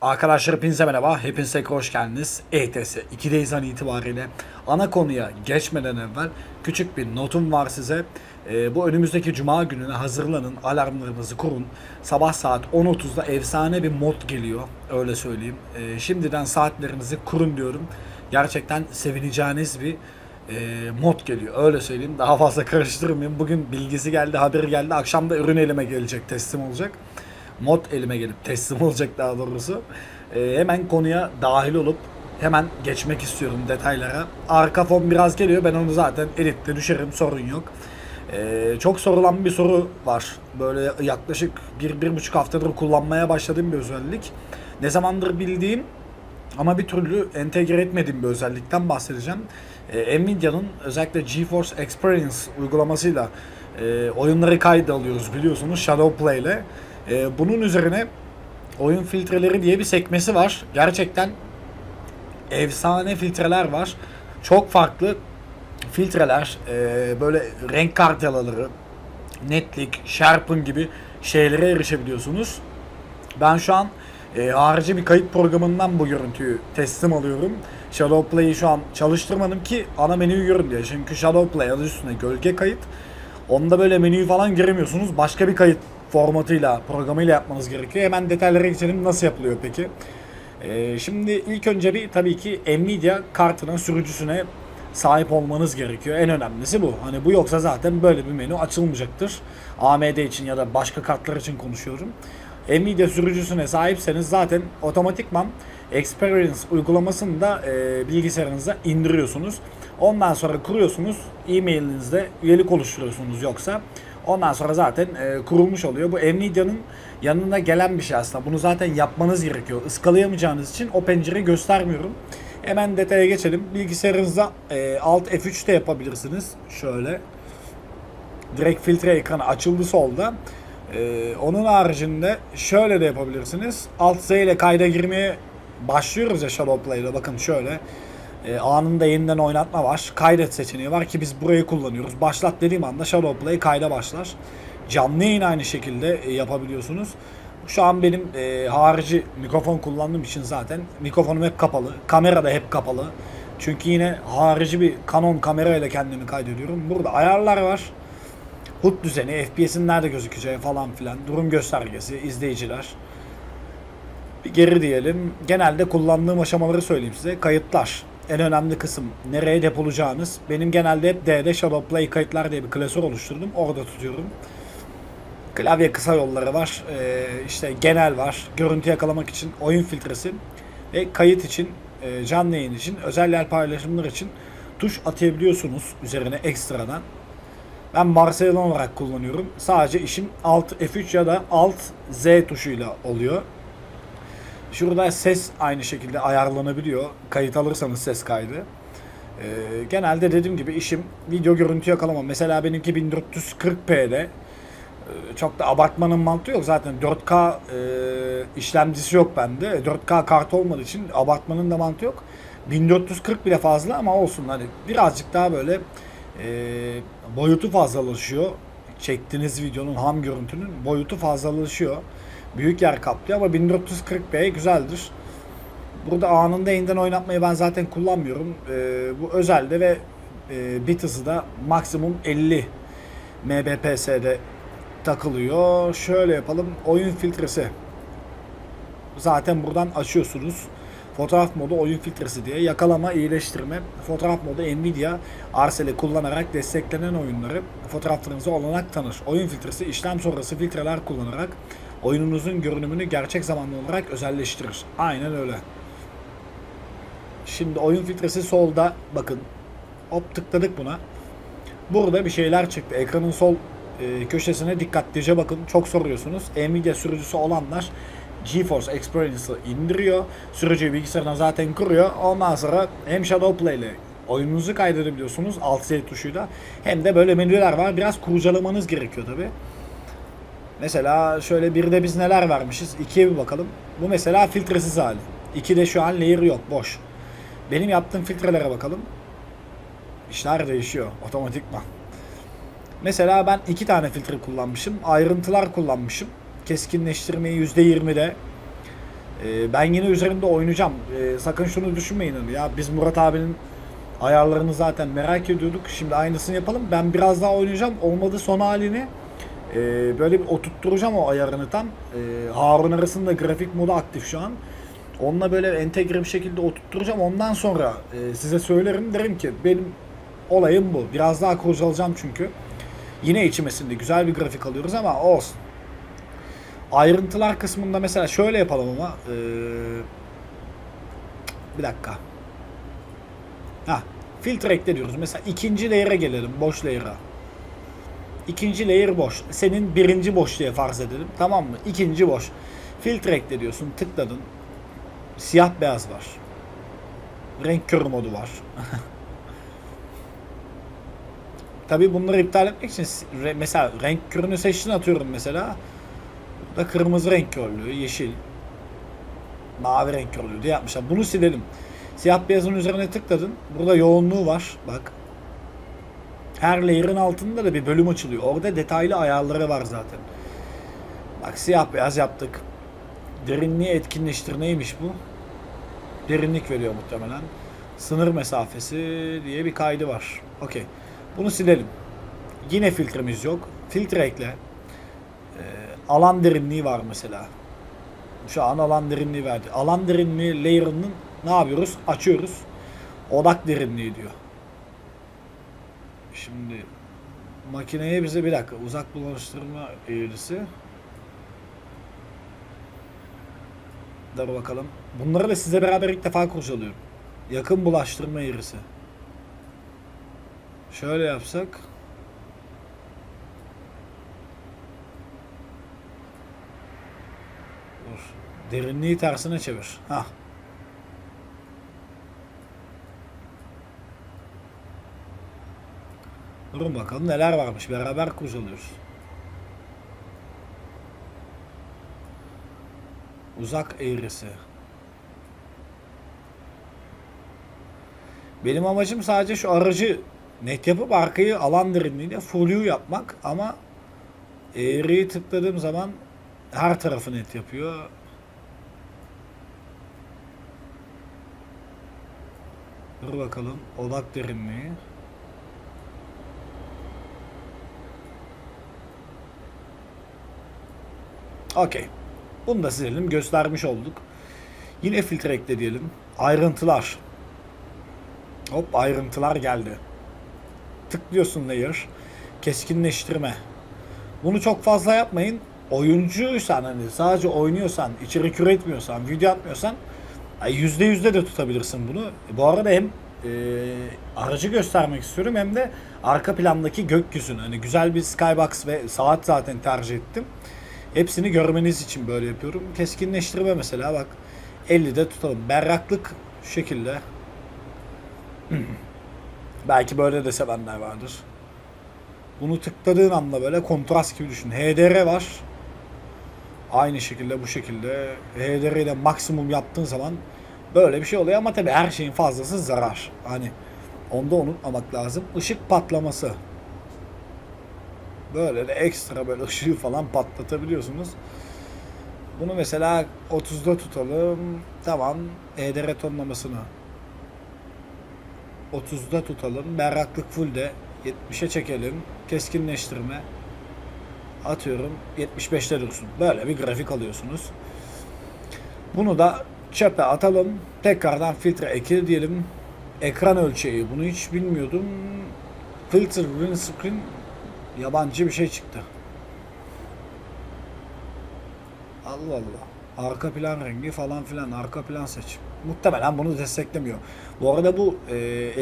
Arkadaşlar hepinize merhaba. Hepinize hoş geldiniz. ETS 2'deyiz an itibariyle. Ana konuya geçmeden evvel küçük bir notum var size. Ee, bu önümüzdeki cuma gününe hazırlanın. Alarmlarınızı kurun. Sabah saat 10.30'da efsane bir mod geliyor. Öyle söyleyeyim. Ee, şimdiden saatlerinizi kurun diyorum. Gerçekten sevineceğiniz bir e, mod geliyor. Öyle söyleyeyim. Daha fazla karıştırmayayım. Bugün bilgisi geldi, haberi geldi. Akşam da ürün elime gelecek, teslim olacak mod elime gelip teslim olacak daha doğrusu. Ee, hemen konuya dahil olup hemen geçmek istiyorum detaylara. Arka fon biraz geliyor. Ben onu zaten editte düşerim. Sorun yok. Ee, çok sorulan bir soru var. Böyle yaklaşık bir, bir buçuk haftadır kullanmaya başladığım bir özellik. Ne zamandır bildiğim ama bir türlü entegre etmediğim bir özellikten bahsedeceğim. Ee, Nvidia'nın özellikle GeForce Experience uygulamasıyla e, oyunları kayda alıyoruz biliyorsunuz Shadowplay ile. E, bunun üzerine oyun filtreleri diye bir sekmesi var. Gerçekten efsane filtreler var. Çok farklı filtreler, e, böyle renk kartelaları, netlik, sharpen gibi şeylere erişebiliyorsunuz. Ben şu an e, harici bir kayıt programından bu görüntüyü teslim alıyorum. Shadowplay'i şu an çalıştırmadım ki ana menüyü görün diye. Çünkü Shadowplay adı üstünde gölge kayıt. Onda böyle menüyü falan giremiyorsunuz. Başka bir kayıt formatıyla, programıyla yapmanız gerekiyor. Hemen detaylara geçelim. Nasıl yapılıyor peki? Ee, şimdi ilk önce bir tabii ki Nvidia kartına, sürücüsüne sahip olmanız gerekiyor. En önemlisi bu. Hani bu yoksa zaten böyle bir menü açılmayacaktır. AMD için ya da başka kartlar için konuşuyorum. Nvidia sürücüsüne sahipseniz zaten otomatikman Experience uygulamasını da e, bilgisayarınıza indiriyorsunuz. Ondan sonra kuruyorsunuz. E-mailinizde üyelik oluşturuyorsunuz yoksa. Ondan sonra zaten e, kurulmuş oluyor. Bu Nvidia'nın yanına gelen bir şey aslında. Bunu zaten yapmanız gerekiyor. Iskalayamayacağınız için o pencereyi göstermiyorum. Hemen detaya geçelim. Bilgisayarınızda e, Alt F3 de yapabilirsiniz. Şöyle. Direkt filtre ekranı açıldı solda. E, onun haricinde şöyle de yapabilirsiniz. Alt Z ile kayda girmeye başlıyoruz ya Shadowplay'da. Bakın şöyle. E, anında yeniden oynatma var. Kaydet seçeneği var ki biz burayı kullanıyoruz. Başlat dediğim anda Shadowplay kayda başlar. Canlı yayın aynı şekilde e, yapabiliyorsunuz. Şu an benim e, harici mikrofon kullandığım için zaten mikrofonum hep kapalı. Kamera da hep kapalı. Çünkü yine harici bir Canon kamerayla kendimi kaydediyorum. Burada ayarlar var. HUD düzeni, FPS'in nerede gözükeceği falan filan, durum göstergesi, izleyiciler. Bir geri diyelim. Genelde kullandığım aşamaları söyleyeyim size. Kayıtlar en önemli kısım nereye depolayacağınız. Benim genelde hep D'de Shadowplay kayıtlar diye bir klasör oluşturdum. Orada tutuyorum. Klavye kısa yolları var. Ee, işte genel var. Görüntü yakalamak için oyun filtresi. Ve kayıt için, e, canlı yayın için, özel yer paylaşımlar için tuş atayabiliyorsunuz üzerine ekstradan. Ben Barcelona olarak kullanıyorum. Sadece işim Alt F3 ya da Alt Z tuşuyla oluyor. Şurada ses aynı şekilde ayarlanabiliyor. Kayıt alırsanız ses kaydı. Ee, genelde dediğim gibi işim video görüntü yakalama. Mesela benimki 1440p'de. Ee, çok da abartmanın mantığı yok. Zaten 4K e, işlemcisi yok bende. 4K kart olmadığı için abartmanın da mantığı yok. 1440 bile fazla ama olsun hani birazcık daha böyle e, boyutu fazlalaşıyor. Çektiğiniz videonun ham görüntünün boyutu fazlalaşıyor büyük yer kaplıyor ama 1440p güzeldir. Burada anında yeniden oynatmayı ben zaten kullanmıyorum. Ee, bu özelde ve e, bit hızı da maksimum 50 mbps'de takılıyor. Şöyle yapalım. Oyun filtresi. Zaten buradan açıyorsunuz. Fotoğraf modu oyun filtresi diye yakalama, iyileştirme, fotoğraf modu Nvidia Arcel'i kullanarak desteklenen oyunları fotoğraflarınıza olanak tanır. Oyun filtresi işlem sonrası filtreler kullanarak oyununuzun görünümünü gerçek zamanlı olarak özelleştirir. Aynen öyle. Şimdi oyun filtresi solda bakın. Hop tıkladık buna. Burada bir şeyler çıktı. Ekranın sol e, köşesine dikkatlice bakın. Çok soruyorsunuz. Nvidia sürücüsü olanlar GeForce Experience'ı indiriyor. Sürücüyü bilgisayarına zaten kuruyor. Ondan sonra hem Shadowplay ile oyununuzu kaydedebiliyorsunuz Alt Z tuşuyla. Hem de böyle menüler var. Biraz kurcalamanız gerekiyor tabi. Mesela şöyle bir de biz neler vermişiz? İkiye bir bakalım. Bu mesela filtresiz hali. İkide şu an layer yok. Boş. Benim yaptığım filtrelere bakalım. İşler değişiyor otomatikman. Mesela ben iki tane filtre kullanmışım. Ayrıntılar kullanmışım. Keskinleştirmeyi %20'de Ee, ben yine üzerinde oynayacağım. Ee, sakın şunu düşünmeyin. hani Ya biz Murat abinin ayarlarını zaten merak ediyorduk. Şimdi aynısını yapalım. Ben biraz daha oynayacağım. Olmadı son halini e, böyle bir oturtturacağım o ayarını tam. E, Harun arasında grafik modu aktif şu an. Onunla böyle entegre bir şekilde oturtturacağım. Ondan sonra e, size söylerim. Derim ki benim olayım bu. Biraz daha kurcalayacağım çünkü. Yine içmesinde güzel bir grafik alıyoruz ama olsun. Ayrıntılar kısmında mesela şöyle yapalım ama. e, bir dakika. Ha, filtre ekle diyoruz. Mesela ikinci layer'a gelelim. Boş layer'a. İkinci layer boş. Senin birinci boş diye farz edelim. Tamam mı? İkinci boş. Filtre ekle diyorsun. Tıkladın. Siyah beyaz var. Renk körü modu var. Tabi bunları iptal etmek için mesela renk körünü seçtin atıyorum mesela. Da kırmızı renk körlüğü, yeşil, mavi renk körlüğü diye yapmışlar. Bunu silelim. Siyah beyazın üzerine tıkladın. Burada yoğunluğu var. Bak. Her layer'ın altında da bir bölüm açılıyor. Orada detaylı ayarları var zaten. Bak siyah beyaz yaptık. Derinliği etkinleştir neymiş bu? Derinlik veriyor muhtemelen. Sınır mesafesi diye bir kaydı var. Okey. Bunu silelim. Yine filtremiz yok. Filtre ekle. Ee, alan derinliği var mesela. Şu an alan derinliği verdi. Alan derinliği layer'ının ne yapıyoruz? Açıyoruz. Odak derinliği diyor. Şimdi makineye bize bir dakika uzak bulaştırma eğrisi. Dur bakalım. Bunları da size beraber ilk defa kurcalıyorum. Yakın bulaştırma eğrisi. Şöyle yapsak. Dur. Derinliği tersine çevir. Hah. Durun bakalım neler varmış. Beraber kurcalıyoruz. Uzak eğrisi. Benim amacım sadece şu aracı net yapıp arkayı alan derinliğiyle full yapmak ama eğriyi tıkladığım zaman her tarafı net yapıyor. Dur bakalım odak derinliği. Okey. Bunu da silelim. Göstermiş olduk. Yine filtre ekle diyelim. Ayrıntılar. Hop ayrıntılar geldi. Tıklıyorsun layer. Keskinleştirme. Bunu çok fazla yapmayın. Oyuncuysan hani sadece oynuyorsan, içerik üretmiyorsan, video atmıyorsan yüzde yüzde de tutabilirsin bunu. Bu arada hem e, aracı göstermek istiyorum hem de arka plandaki gökyüzünü. Hani güzel bir skybox ve saat zaten tercih ettim. Hepsini görmeniz için böyle yapıyorum. Keskinleştirme mesela bak 50'de tutalım. Berraklık şu şekilde. Belki böyle de sevenler vardır. Bunu tıkladığın anda böyle kontrast gibi düşün. HDR var. Aynı şekilde bu şekilde HDR ile maksimum yaptığın zaman böyle bir şey oluyor ama tabii her şeyin fazlası zarar. Hani onda unutmamak lazım. Işık patlaması. Böyle de ekstra böyle ışığı falan patlatabiliyorsunuz. Bunu mesela 30'da tutalım. Tamam. HDR tonlamasını 30'da tutalım. Berraklık full de 70'e çekelim. Keskinleştirme atıyorum 75'te dursun. Böyle bir grafik alıyorsunuz. Bunu da çöpe atalım. Tekrardan filtre ekle diyelim. Ekran ölçeği. Bunu hiç bilmiyordum. Filter windscreen yabancı bir şey çıktı. Allah Allah. Arka plan rengi falan filan. Arka plan seç. Muhtemelen bunu desteklemiyor. Bu arada bu e,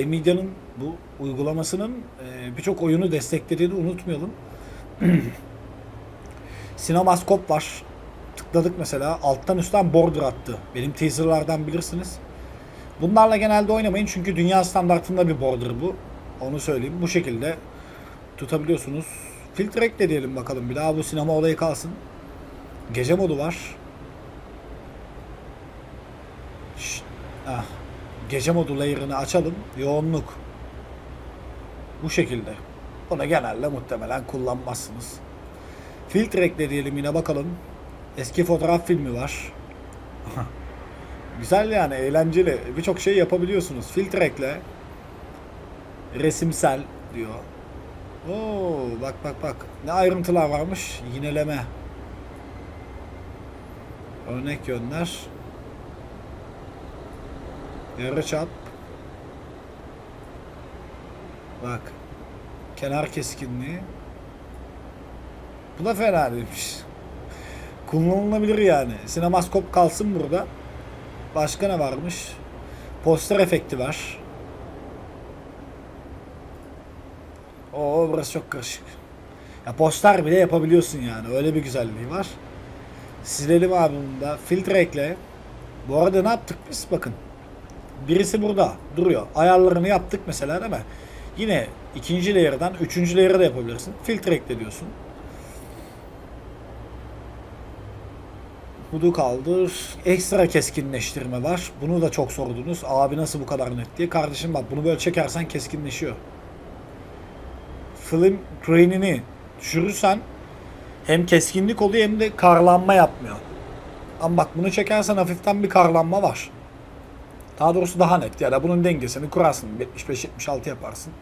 Nvidia'nın bu uygulamasının e, birçok oyunu desteklediğini unutmayalım. Sinemaskop var. Tıkladık mesela. Alttan üstten border attı. Benim teaserlardan bilirsiniz. Bunlarla genelde oynamayın çünkü dünya standartında bir border bu. Onu söyleyeyim. Bu şekilde tutabiliyorsunuz. Filtre ekle diyelim bakalım. Bir daha bu sinema olayı kalsın. Gece modu var. Ah. Gece modu layer'ını açalım. Yoğunluk. Bu şekilde. Bunu genelde muhtemelen kullanmazsınız. Filtre ekle diyelim yine bakalım. Eski fotoğraf filmi var. Güzel yani eğlenceli. Birçok şey yapabiliyorsunuz. Filtre ekle. Resimsel diyor. Oo bak bak bak. Ne ayrıntılar varmış. Yineleme. Örnek gönder. Yarıçap. Bak. Kenar keskinliği. Bu da fena değilmiş. Kullanılabilir yani. Sinemaskop kalsın burada. Başka ne varmış? Poster efekti var. Oo burası çok karışık. Ya poster bile yapabiliyorsun yani. Öyle bir güzelliği var. Silelim abi bunu da. Filtre ekle. Bu arada ne yaptık biz? Bakın. Birisi burada duruyor. Ayarlarını yaptık mesela değil mi? Yine ikinci layer'dan üçüncü layer'a da yapabilirsin. Filtre ekle diyorsun. Hudu kaldır. Ekstra keskinleştirme var. Bunu da çok sordunuz. Abi nasıl bu kadar net diye. Kardeşim bak bunu böyle çekersen keskinleşiyor. Film grain'ini düşürürsen hem keskinlik oluyor hem de karlanma yapmıyor. Ama bak bunu çekersen hafiften bir karlanma var. Daha doğrusu daha net. Yani bunun dengesini kurarsın. 75-76 yaparsın.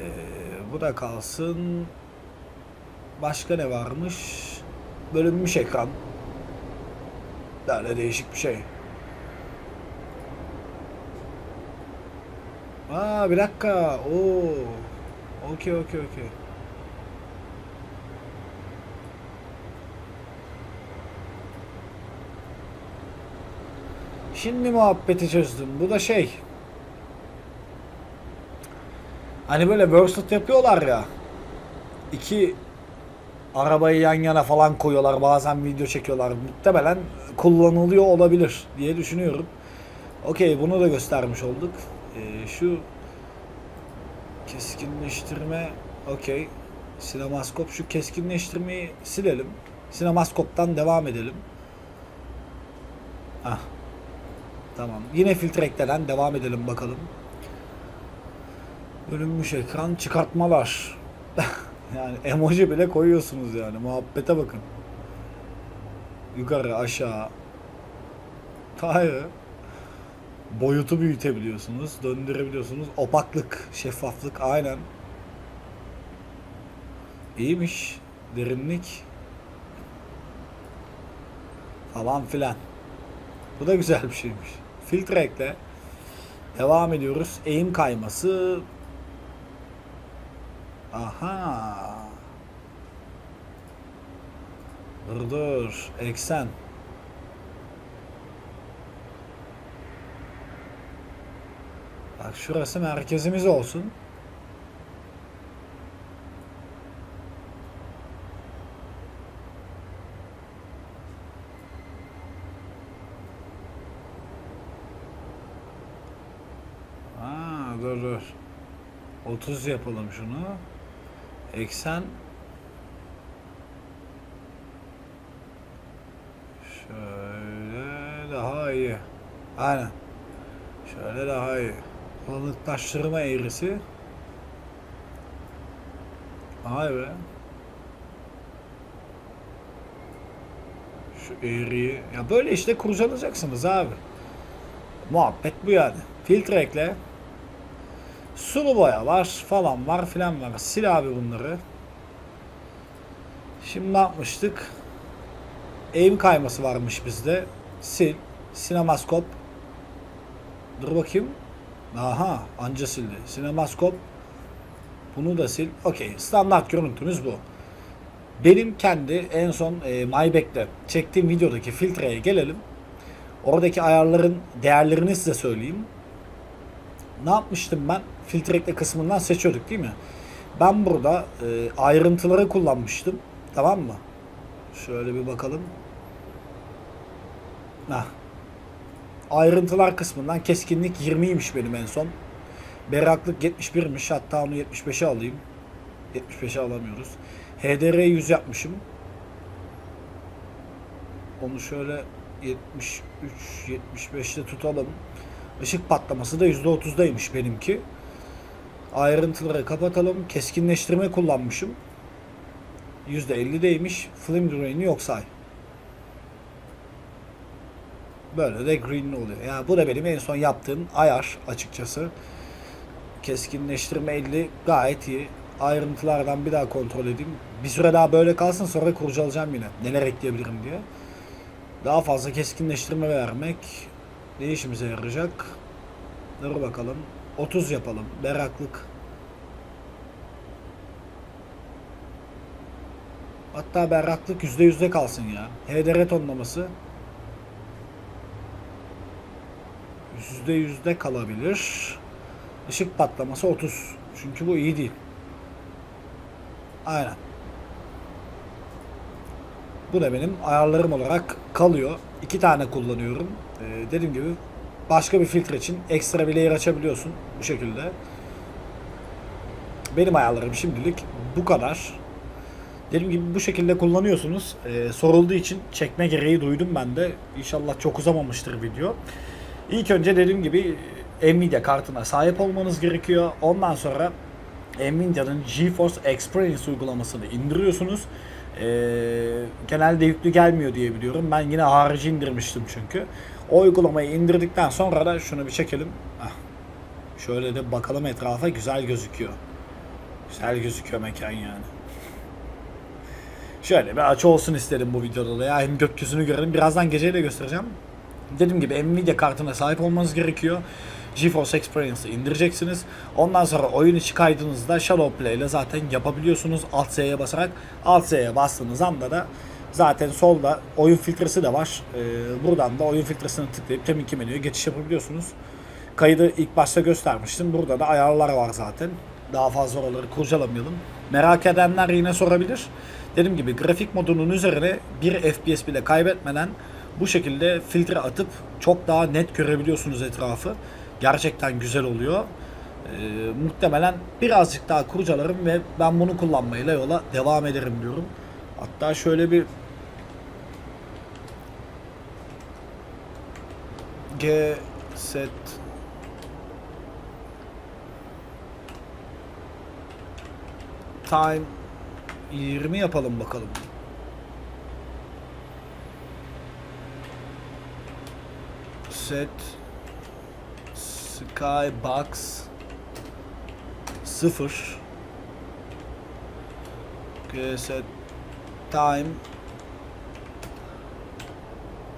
Ee, bu da kalsın. Başka ne varmış? Bölünmüş ekran. Böyle değişik bir şey. Aa bir dakika. Oo. Okey okey okey. Şimdi muhabbeti çözdüm. Bu da şey. Hani böyle versus yapıyorlar ya. İki arabayı yan yana falan koyuyorlar. Bazen video çekiyorlar. Muhtemelen kullanılıyor olabilir diye düşünüyorum. Okey bunu da göstermiş olduk. Ee, şu keskinleştirme okey. Sinemaskop şu keskinleştirmeyi silelim. Sinemaskoptan devam edelim. Ah. Tamam. Yine filtre eklenen devam edelim bakalım. Bölünmüş ekran çıkartmalar. yani emoji bile koyuyorsunuz yani. Muhabbete bakın. Yukarı aşağı. Hayır. Boyutu büyütebiliyorsunuz. Döndürebiliyorsunuz. Opaklık, şeffaflık aynen. İyiymiş. Derinlik. Falan filan. Bu da güzel bir şeymiş. Filtre ekle. Devam ediyoruz. Eğim kayması. Aha. Dur dur. Eksen. Bak şurası merkezimiz olsun. Aa, dur dur. 30 yapalım şunu. Eksen şöyle daha iyi. Aynen. Şöyle daha iyi. Balıklaştırma eğrisi. Vay be. Şu eğriyi. Ya böyle işte kurcalayacaksınız abi. Muhabbet bu yani. Filtre ekle. Sulu boya var falan var filan var. Sil abi bunları. Şimdi ne yapmıştık? Eğim kayması varmış bizde. Sil. Sinemaskop. Dur bakayım. Aha anca sildi. Sinemaskop. Bunu da sil. Okey. Standart görüntümüz bu. Benim kendi en son e, MyBack'te çektiğim videodaki filtreye gelelim. Oradaki ayarların değerlerini size söyleyeyim. Ne yapmıştım ben? Filtre ekle kısmından seçiyorduk değil mi? Ben burada e, ayrıntıları kullanmıştım. Tamam mı? Şöyle bir bakalım. Hah. Ayrıntılar kısmından keskinlik 20'ymiş benim en son. Berraklık 71'miş. Hatta onu 75'e alayım. 75'e alamıyoruz. HDR 100 yapmışım. Onu şöyle 73 75'te tutalım. Işık patlaması da %30'daymış benimki. Ayrıntıları kapatalım. Keskinleştirme kullanmışım. %50'deymiş. Film Drain'i yok say. Böyle de green oluyor. Yani bu da benim en son yaptığım ayar açıkçası. Keskinleştirme 50 gayet iyi. Ayrıntılardan bir daha kontrol edeyim. Bir süre daha böyle kalsın sonra kurcalayacağım yine. Neler ekleyebilirim diye. Daha fazla keskinleştirme vermek ne işimize yarayacak? Dur bakalım. 30 yapalım. Meraklık. Hatta berraklık %100'de kalsın ya. HDR tonlaması %100'de kalabilir. Işık patlaması 30. Çünkü bu iyi değil. Aynen. Bu da benim ayarlarım olarak kalıyor. İki tane kullanıyorum. Ee, dediğim gibi başka bir filtre için ekstra bir layer açabiliyorsun bu şekilde. Benim ayarlarım şimdilik bu kadar. Dediğim gibi bu şekilde kullanıyorsunuz. Ee, sorulduğu için çekme gereği duydum ben de. İnşallah çok uzamamıştır video. İlk önce dediğim gibi Nvidia kartına sahip olmanız gerekiyor. Ondan sonra Nvidia'nın GeForce Experience uygulamasını indiriyorsunuz. Ee, genelde yüklü gelmiyor diye biliyorum. Ben yine harici indirmiştim çünkü. O uygulamayı indirdikten sonra da şunu bir çekelim. Ah. Şöyle de bakalım etrafa güzel gözüküyor. Güzel gözüküyor mekan yani. Şöyle bir açı olsun istedim bu videoda da ya. Hem gökyüzünü görelim. Birazdan geceyi de göstereceğim. Dediğim gibi Nvidia kartına sahip olmanız gerekiyor. GeForce Experience'ı indireceksiniz. Ondan sonra oyun içi kaydınızda Shadow Play ile zaten yapabiliyorsunuz. Alt Z'ye basarak. Alt Z'ye bastığınız anda da zaten solda oyun filtresi de var. Ee, buradan da oyun filtresini tıklayıp teminki menüye geçiş yapabiliyorsunuz. Kaydı ilk başta göstermiştim. Burada da ayarlar var zaten. Daha fazla oraları kurcalamayalım. Merak edenler yine sorabilir. Dediğim gibi grafik modunun üzerine bir FPS bile kaybetmeden bu şekilde filtre atıp çok daha net görebiliyorsunuz etrafı. Gerçekten güzel oluyor. Ee, muhtemelen birazcık daha kurcalarım ve ben bunu kullanmayla yola devam ederim diyorum. Hatta şöyle bir G set time 20 yapalım bakalım. Set Skybox 0 Set Time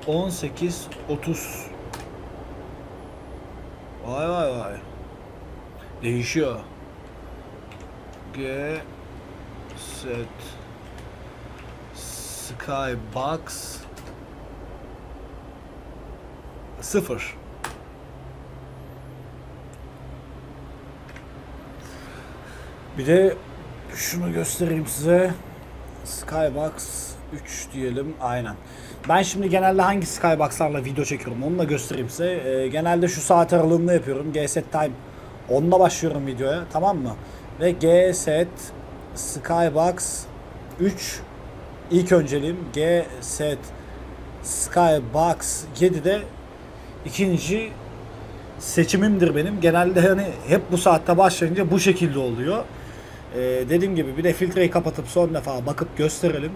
18 30 Vay vay vay. Değişiyor. G set Skybox 0 Bir de şunu göstereyim size. Skybox 3 diyelim. Aynen. Ben şimdi genelde hangi Skybox'larla video çekiyorum onu da göstereyim size. Ee, genelde şu saat aralığında yapıyorum. G-Set Time 10'da başlıyorum videoya. Tamam mı? Ve G-Set Skybox 3 ilk önceliğim. G-Set Skybox 7'de ikinci seçimimdir benim. Genelde hani hep bu saatte başlayınca bu şekilde oluyor. Ee, dediğim gibi bir de filtreyi kapatıp son defa bakıp gösterelim.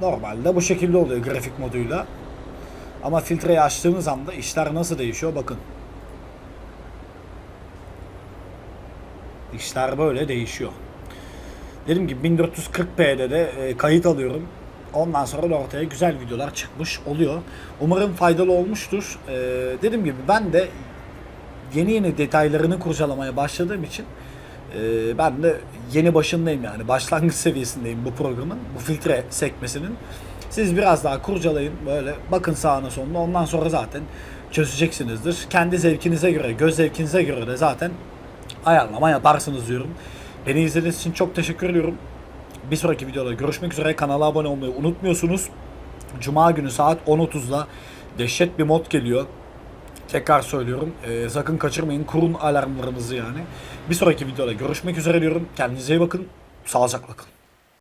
Normalde bu şekilde oluyor grafik moduyla. Ama filtreyi açtığınız anda işler nasıl değişiyor bakın. İşler böyle değişiyor. Dediğim gibi 1440p'de de e, kayıt alıyorum. Ondan sonra da ortaya güzel videolar çıkmış oluyor. Umarım faydalı olmuştur. Ee, dediğim gibi ben de yeni yeni detaylarını kurcalamaya başladığım için e, ben de yeni başındayım yani. Başlangıç seviyesindeyim bu programın. Bu filtre sekmesinin. Siz biraz daha kurcalayın böyle bakın sağına soluna ondan sonra zaten çözeceksinizdir. Kendi zevkinize göre, göz zevkinize göre de zaten ayarlama yaparsınız diyorum. Beni izlediğiniz için çok teşekkür ediyorum. Bir sonraki videoda görüşmek üzere. Kanala abone olmayı unutmuyorsunuz. Cuma günü saat 10.30'da dehşet bir mod geliyor. Tekrar söylüyorum. Ee, sakın kaçırmayın. Kurun alarmlarınızı yani. Bir sonraki videoda görüşmek üzere diyorum. Kendinize iyi bakın. Sağlıcakla kalın.